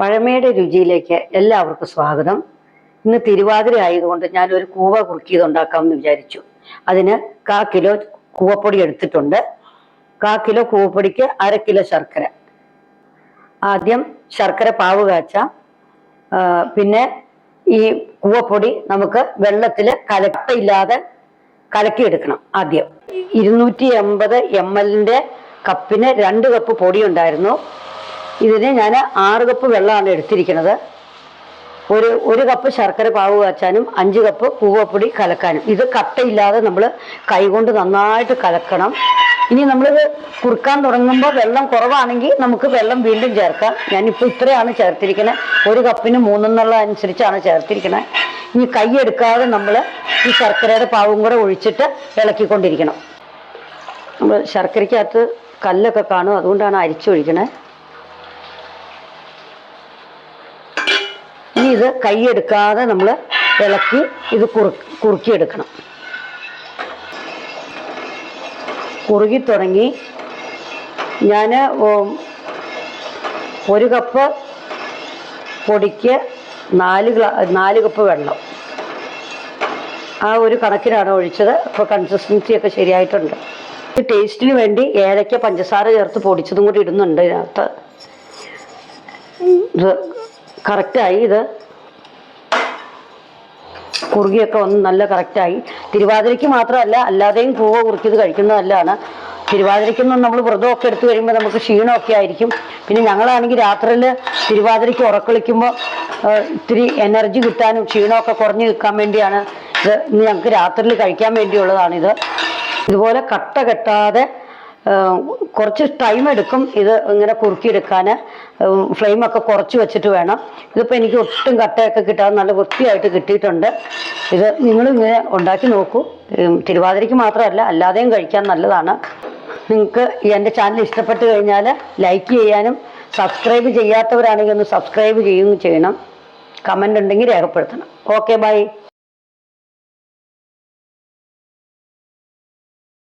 പഴമയുടെ രുചിയിലേക്ക് എല്ലാവർക്കും സ്വാഗതം. ഇന്ന് തിരുവാതിര ആയതുകൊണ്ട് ഞാൻ ഒരു കൂവ കുറുക്കിയത് ഉണ്ടാക്കാമെന്ന് വിചാരിച്ചു. അതിന് കാ കിലോ കൂവപ്പൊടി എടുത്തിട്ടുണ്ട്. കാ കിലോ കൂവപ്പൊടിക്ക് അര കിലോ ശർക്കര. ആദ്യം ശർക്കര പാവ് കാച്ച പിന്നെ ഈ കൂവപ്പൊടി നമുക്ക് വെള്ളത്തിൽ കലക്കയില്ലാതെ കലക്കിയെടുക്കണം ആദ്യം. ഇരുന്നൂറ്റി എൺപത് എം എല്ലിന്റെ കപ്പിന് രണ്ട് കപ്പ് പൊടി ഉണ്ടായിരുന്നു ഇതിന് ഞാൻ ആറ് കപ്പ് വെള്ളമാണ് എടുത്തിരിക്കുന്നത്. ഒരു ഒരു കപ്പ് ശർക്കര പാവ് കാച്ചാനും അഞ്ച് കപ്പ് കൂവപ്പൊടി കലക്കാനും. ഇത് കട്ടയില്ലാതെ നമ്മൾ കൈകൊണ്ട് നന്നായിട്ട് കലക്കണം. ഇനി നമ്മളിത് കുറുക്കാൻ തുടങ്ങുമ്പോൾ വെള്ളം കുറവാണെങ്കിൽ നമുക്ക് വെള്ളം വീണ്ടും ചേർക്കാം. ഞാനിപ്പോൾ ഇത്രയാണ് ചേർത്തിരിക്കുന്നത് ഒരു കപ്പിന് മൂന്നെന്നുള്ള അനുസരിച്ചാണ് ചേർത്തിരിക്കുന്നത് ഇനി കൈ എടുക്കാതെ നമ്മൾ ഈ ശർക്കരയുടെ പാവും കൂടെ ഒഴിച്ചിട്ട് ഇളക്കിക്കൊണ്ടിരിക്കണം. നമ്മൾ ശർക്കരയ്ക്കകത്ത് കല്ലൊക്കെ കാണും. അതുകൊണ്ടാണ് അരിച്ചൊഴിക്കണേ. ഇത് കൈയെടുക്കാതെ നമ്മൾ ഇളക്കി ഇത് കുറു കുറുക്കിയെടുക്കണം. കുറുകി തുടങ്ങി ഞാൻ ഒരു കപ്പ് പൊടിക്ക് നാല് ഗ്ലാ നാല് കപ്പ് വെള്ളം. ആ ഒരു കണക്കിനാണ് ഒഴിച്ചത്. ഇപ്പോൾ കൺസിസ്റ്റൻസിയൊക്കെ ശരിയായിട്ടുണ്ട്. ടേസ്റ്റിന് വേണ്ടി ഏലക്ക പഞ്ചസാര ചേർത്ത് പൊടിച്ചതും കൂടി ഇടുന്നുണ്ട് ഇതിനകത്ത്. ഇത് കറക്റ്റായി ഇത് കുറുകിയൊക്കെ ഒന്ന് നല്ല കറക്റ്റായി. തിരുവാതിരയ്ക്ക് മാത്രമല്ല അല്ലാതെയും പൂവ് കുറുക്കിയത് കഴിക്കുന്നത് നല്ലതാണ്. തിരുവാതിരയ്ക്കൊന്നും നമ്മൾ വ്രതമൊക്കെ എടുത്തു കഴിയുമ്പോൾ നമുക്ക് ക്ഷീണമൊക്കെ ആയിരിക്കും. പിന്നെ ഞങ്ങളാണെങ്കിൽ രാത്രിയിൽ തിരുവാതിരയ്ക്ക് ഉറക്കളിക്കുമ്പോൾ ഇത്തിരി എനർജി കിട്ടാനും ക്ഷീണമൊക്കെ കുറഞ്ഞു നിൽക്കാൻ വേണ്ടിയാണ് ഇത് ഞങ്ങൾക്ക് രാത്രിയിൽ കഴിക്കാൻ വേണ്ടിയുള്ളതാണിത് ഇതുപോലെ കട്ട കെട്ടാതെ കുറച്ച് ടൈം എടുക്കും ഇത് ഇങ്ങനെ കുറുക്കിയെടുക്കാൻ. ഫ്ലെയിമൊക്കെ കുറച്ച് വെച്ചിട്ട് വേണം. ഇതിപ്പോൾ എനിക്ക് ഒട്ടും കട്ടയൊക്കെ കിട്ടാതെ നല്ല വൃത്തിയായിട്ട് കിട്ടിയിട്ടുണ്ട്. ഇത് നിങ്ങൾ ഇങ്ങനെ ഉണ്ടാക്കി നോക്കൂ. തിരുവാതിരയ്ക്ക് മാത്രമല്ല അല്ലാതെയും കഴിക്കാൻ നല്ലതാണ്. നിങ്ങൾക്ക് എന്റെ ചാനൽ ഇഷ്ടപ്പെട്ട് കഴിഞ്ഞാൽ ലൈക്ക് ചെയ്യാനും സബ്സ്ക്രൈബ് ചെയ്യാത്തവരാണെങ്കിൽ ഒന്ന് സബ്സ്ക്രൈബ് ചെയ്യുകയും ചെയ്യണം. കമന്റ് ഉണ്ടെങ്കിൽ രേഖപ്പെടുത്തണം. Okay bye